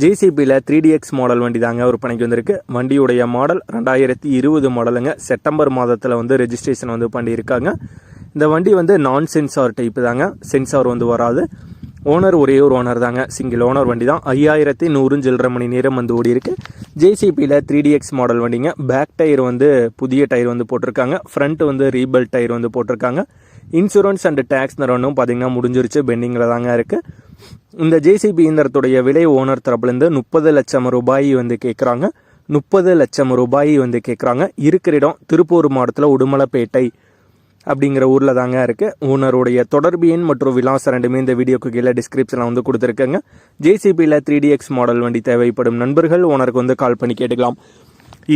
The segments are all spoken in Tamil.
ஜேசிபியில் த்ரீ டிஎக்ஸ் மாடல் வண்டி தாங்க விற்பனைக்கு வந்திருக்கு. வண்டியுடைய மாடல் ரெண்டாயிரத்தி இருபது மாடலுங்க செப்டம்பர் மாதத்தில் வந்து ரெஜிஸ்ட்ரேஷன் வந்து பண்ணியிருக்காங்க. இந்த வண்டி வந்து நான் சென்சார் டைப்பு தாங்க. சென்சார் வந்து வராது. ஓனர் ஒரே ஒரு ஓனர் தாங்க. சிங்கிள் ஓனர் வண்டி தான் ஐயாயிரத்தி நூறு சில்லரை மணி நேரம் வந்து ஓடி இருக்கு ஜேசிபியில் த்ரீ டிஎக்ஸ் மாடல் வண்டிங்க. பேக் டயர் வந்து புதிய டயர் வந்து போட்டிருக்காங்க. ஃப்ரண்ட் வந்து ரீபல் டயர் வந்து போட்டிருக்காங்க. இன்சூரன்ஸ் அண்ட் டேக்ஸ் நிறுவனம் பார்த்தீங்கன்னா முடிஞ்சிருச்சு. பெண்டிங்கில் தாங்க இருக்குது இந்த ஜேசிபி இயந்திரத்துடைய விலை ஓனர் தரப்புலேருந்து முப்பது லட்சம் ரூபாய் வந்து கேட்குறாங்க முப்பது லட்சம் ரூபாய் வந்து கேட்குறாங்க இருக்கிற இடம் திருப்பூர் மாவட்டத்தில் உடுமலைப்பேட்டை அப்படிங்கிற ஊரில் தாங்க இருக்குது ஓனருடைய தொடர்பு எண் மற்றும் விலாசம் ரெண்டுமே இந்த வீடியோக்கு கீழே டிஸ்கிரிப்ஷனில் வந்து கொடுத்துருக்கேங்க. ஜேசிபியில் த்ரீ டிஎக்ஸ் மாடல் வண்டி தேவைப்படும் நண்பர்கள் ஓனருக்கு வந்து கால் பண்ணி கேட்டுக்கலாம்.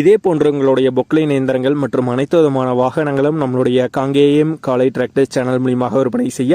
இதே போன்ற உங்களுடைய பொக்லைன் இயந்திரங்கள் மற்றும் அனைத்து விதமான வாகனங்களும் நம்மளுடைய காங்கேயம் காலை டிராக்டர்ஸ் சேனல் மூலியமாக விற்பனை செய்ய